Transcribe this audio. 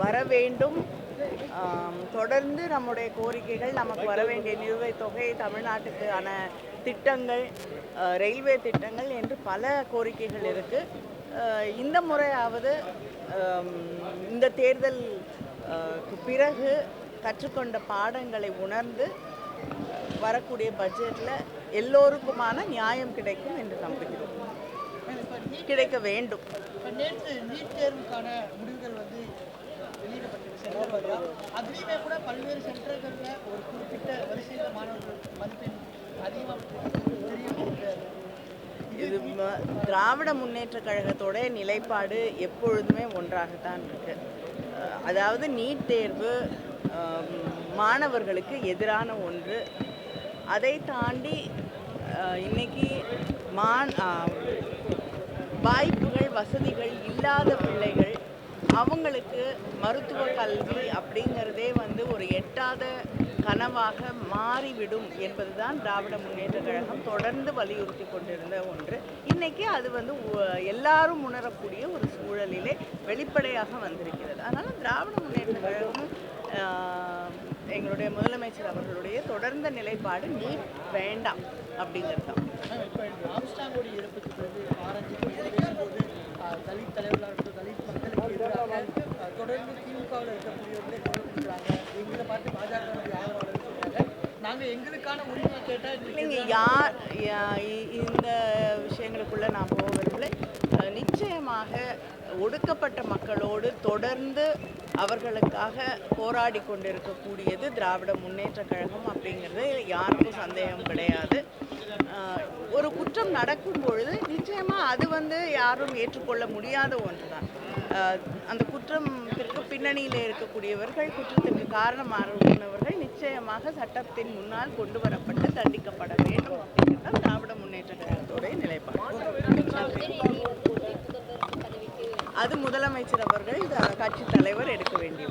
வர வேண்டும் தொடர்ந்து நம்முடைய கோரிக்கைகள் நமக்கு வர வேண்டிய நிலுவைத் தொகை தமிழ்நாட்டுக்கான திட்டங்கள் ரயில்வே திட்டங்கள் என்று பல கோரிக்கைகள் இருக்குது இந்த முறையாவது இந்த தேர்தல் பிறகு கற்றுக்கொண்ட பாடங்களை உணர்ந்து வரக்கூடிய பட்ஜெட்டில் எல்லோருக்குமான நியாயம் கிடைக்கும் என்று நம்புகிறோம். கிடைக்க வேண்டும். நேற்று நீட் தேர்வுக்கான முடிவுகள் அதுலேயுமே கூட பல்வேறு சென்டர்களில் ஒரு குறிப்பிட்ட வரிசையில் மாணவர்கள் மதிப்பெண் அதிகமாக தெரிய இது திராவிட முன்னேற்ற கழகத்தோட நிலைப்பாடு எப்பொழுதுமே ஒன்றாகத்தான் இருக்கு. அதாவது நீட் தேர்வு மாணவர்களுக்கு எதிரான ஒன்று. அதை தாண்டி இன்னைக்கு மான் வாய்ப்புகள் வசதிகள் இல்லாத பிள்ளைகள் அவங்களுக்கு மருத்துவ கல்வி அப்படிங்கிறதே வந்து ஒரு எட்டாத கனவாக மாறிவிடும் என்பதுதான் திராவிட முன்னேற்ற கழகம் தொடர்ந்து வலியுறுத்தி கொண்டிருந்த ஒன்று. இன்னைக்கு அது வந்து எல்லாரும் உணரக்கூடிய ஒரு சூழலிலே வெளிப்படையாக வந்திருக்கிறது. அதனால திராவிட முன்னேற்ற கழகமும் எங்களுடைய முதலமைச்சர் அவர்களுடைய தொடர்ந்த நிலைப்பாடு நீட் வேண்டாம் அப்படிங்கிறது தான். இப்போ தலித் தலைவர்களாக தொடர்ந்து திமுகவில் இருக்கக்கூடியவர்களே கொடுக்குறாங்க எங்களை பார்த்து பாஜக ஆதரவாளர்கள் சொல்றாங்க. நாங்கள் எங்களுக்கான உரிமை கேட்டால் இல்லைங்க யார் இந்த விஷயங்களுக்குள்ள நான் போக விரும்பலை நிச்சயமாக ஒடுக்கப்பட்ட மக்களோடு தொடர்ந்து அவர்களுக்காக போராடி கொண்டிருக்கக்கூடியது திராவிட முன்னேற்ற கழகம் அப்படிங்கிறது யாருக்கும் சந்தேகம் கிடையாது. ஒரு குற்றம் நடக்கும் பொழுது நிச்சயமாக அது வந்து யாரும் ஏற்றுக்கொள்ள முடியாத ஒன்று தான் அந்த குற்றத்திற்கு பின்னணியில் இருக்கக்கூடியவர்கள் குற்றத்திற்கு காரணமானவர்கள் நிச்சயமாக சட்டத்தின் முன்னால் கொண்டு வரப்பட்டு தண்டிக்கப்பட வேண்டும் அப்படிங்கிறது திராவிட முன்னேற்ற கழகத்துடைய நிலைப்பாடு. அது முதலமைச்சர் அவர்கள் கட்சி தலைவர் எடுக்க வேண்டிய